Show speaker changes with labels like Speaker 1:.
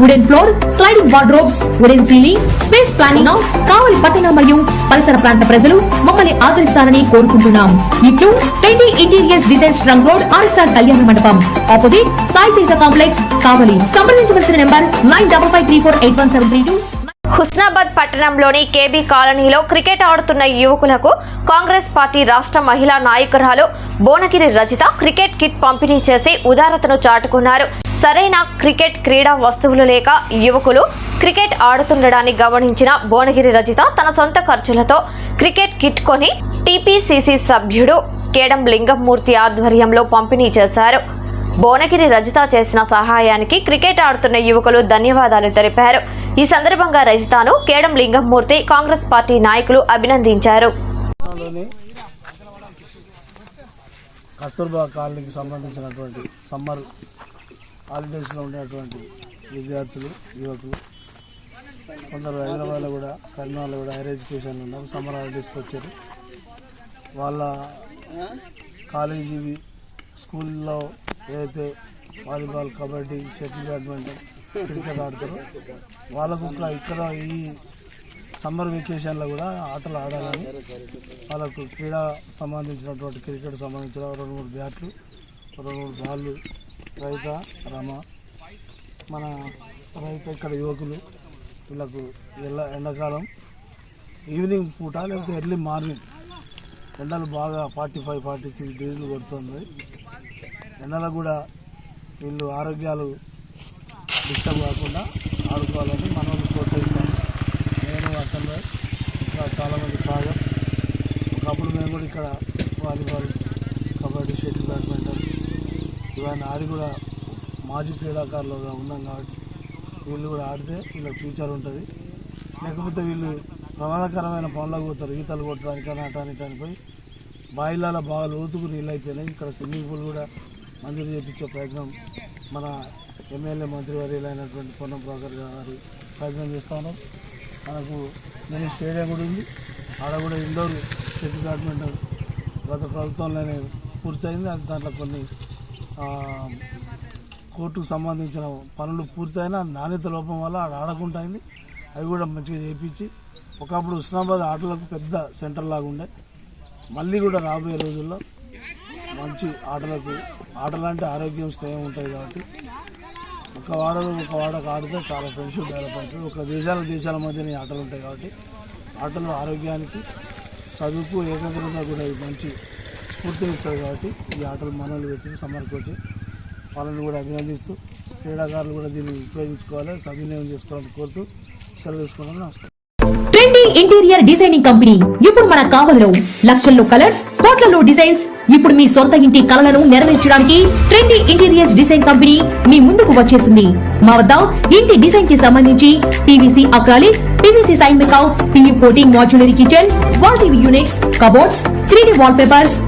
Speaker 1: wooden floor sliding wardrobes wooden ceiling space planning Kavali పట్టణ మరియు పరిసర ప్రాంత ప్రజలు మమ్మల్ని ఆదరిస్తారని కోరుకుంటున్నాం. ఇట్లు twenty interiors design trunk road RSR Kalyana Mandapam. Opposite Sai Teja complex Kavali. సంప్రదించవలసిన number nine double five three four eight one seven three two.
Speaker 2: Husnabad పట్టణంలోని కేబీ కాలనీలో క్రికెట్ ఆడుతున్న యువకులకు కాంగ్రెస్ పార్టీ రాష్ట్ర మహిళా నాయకురాలు బోనగిరి రజిత క్రికెట్ కిట్ పంపిణీ చేసి ఉదారతను చాటుకున్నారు. సరైన క్రికెట్ క్రీడా వస్తువులు లేక యువకులు క్రికెట్ ఆడుతుండడాన్ని గమనించిన భువనగిరి రజిత తన సొంత ఖర్చులతో క్రికెట్ కిట్ కొని టీపీసీసీ సభ్యుడు కేడం లింగమూర్తి ఆధ్వర్యంలో పంపిణీ చేశారు. భువనగిరి రజిత చేసిన సహాయానికి క్రికెట్ ఆడుతున్న యువకులు ధన్యవాదాలు తెలిపారు. ఈ సందర్భంగా రజితను కేడం లింగమూర్తి కాంగ్రెస్ పార్టీ నాయకులు అభినందించారు.
Speaker 3: కస్తూర్బా కాలనీకి సంబంధించినటువంటి సమ్మర్ హాలిడేస్లో ఉండేటువంటి విద్యార్థులు యువకులు. కొందరు హైదరాబాద్లో కూడా కరీంనగర్లో కూడా హైయర్ ఎడ్యుకేషన్ ఉన్నారు. సమ్మర్ హాలిడేస్కి వచ్చారు. వాళ్ళ కాలేజీ స్కూల్లో ఏదైతే volleyball kabaddi shuttle badminton cricket ఆడతారో వాళ్ళకు ఇక్కడ ఈ సమ్మర్ వెకేషన్లో కూడా ఆటలు ఆడాలని వాళ్ళకు క్రీడా సంబంధించినటువంటి క్రికెట్ సంబంధించిన రెండు మూడు బ్యాట్లు రెండు మూడు బాళ్ళు రైత రమ మన రైతు ఇక్కడ యువకులు వీళ్ళకు ఎల్ల ఎండాకాలం ఈవినింగ్ పూట లేకపోతే ఎర్లీ మార్నింగ్ ఎండలు బాగా ఫార్టీ ఫైవ్ ఫార్టీ సిక్స్ డిగ్రీలు కొడుతుంది. ఎండలకు కూడా వీళ్ళు ఆరోగ్యాలు డిస్టర్బ్ కాకుండా ఆడుకోవాలని మనం ప్రోత్సహిస్తాం నేను అసలు ఇంకా చాలామంది సాగర్ ఒకప్పుడు మేము కూడా ఇక్కడ వాలీబాల్ కబడ్డీ షటిల్ బ్యాడ్మింటన్ ఇవన్నీ ఆడి కూడా మాజీ క్రీడాకారులుగా ఉన్నాం కాబట్టి వీళ్ళు కూడా ఆడితే వీళ్ళకి ఫ్యూచర్ ఉంటుంది. లేకపోతే వీళ్ళు ప్రమాదకరమైన పనులకు పోతారు. ఈతలు కొట్టడానికి నాటానికి అనిపోయి బాయిలాల బాగా లోతుకు నీళ్ళు అయిపోయినాయి. ఇక్కడ స్విమ్మింగ్ పూల్ కూడా మంజూరు చేయించే ప్రయత్నం మన ఎమ్మెల్యే మంత్రివర్యులైనటువంటి పొన్నం ప్రభాకర్ గారు ప్రయత్నం చేస్తా ఉన్నారు. మనకు నేను స్టేడియం కూడా ఉంది. ఆడ కూడా ఇండోర్ షటిల్ బ్యాడ్మింటన్ గత ప్రభుత్వంలోనే పూర్తయింది. దాంట్లో కొన్ని కోర్టుకు సంబంధించిన పనులు పూర్తయినా నాణ్యత లోపం వల్ల ఆడ ఆడకుండా అయింది అవి కూడా మంచిగా చేయించి ఒకప్పుడు హుస్నాబాద్ ఆటలకు పెద్ద సెంటర్ లాగా ఉండే. మళ్ళీ కూడా రాబోయే రోజుల్లో మంచి ఆటలకు ఆటలు అంటే ఆరోగ్యం స్థేయం ఉంటుంది కాబట్టి ఒక వాడలో ఒక వాడకు ఆడితే చాలా ఫ్రెండ్షిప్ డెవలప్ అవుతుంది. ఒక దేశాల దేశాల మధ్యనే ఆటలు ఉంటాయి కాబట్టి ఆటలు ఆరోగ్యానికి చదువుకు ఏకాగ్రత కూడా మంచి మంచి స్ఫూర్తినిస్తుంది కాబట్టి ఈ ఆటలు మనల్ని పెట్టి సమర్పించి వాళ్ళని కూడా అభినందిస్తూ క్రీడాకారులు కూడా దీన్ని ఉపయోగించుకోవాలి సద్వినియోగం చేసుకోవాలని కోరుతూ సెలవు తీసుకోవాలని నమస్కారం.
Speaker 1: Trendy interior designing company. ఇప్పుడు మన కావలిలో లక్షల్లో కలర్స్ కోట్లలో డిజైన్స్. ఇప్పుడు మీ సొంత ఇంటి కలలను నెరవేర్చడానికి ట్రెండీ ఇంటీరియర్స్ డిజైన్ కంపెనీ మీ ముందుకు వచ్చేసింది. మా వద్ద ఇంటి డిజైన్కి సంబంధించి పీవీసీ అక్రాలిక్ పీవీసీ సైన్ మేకౌ PU coating modular kitchen wall TV units cupboards three wallpapers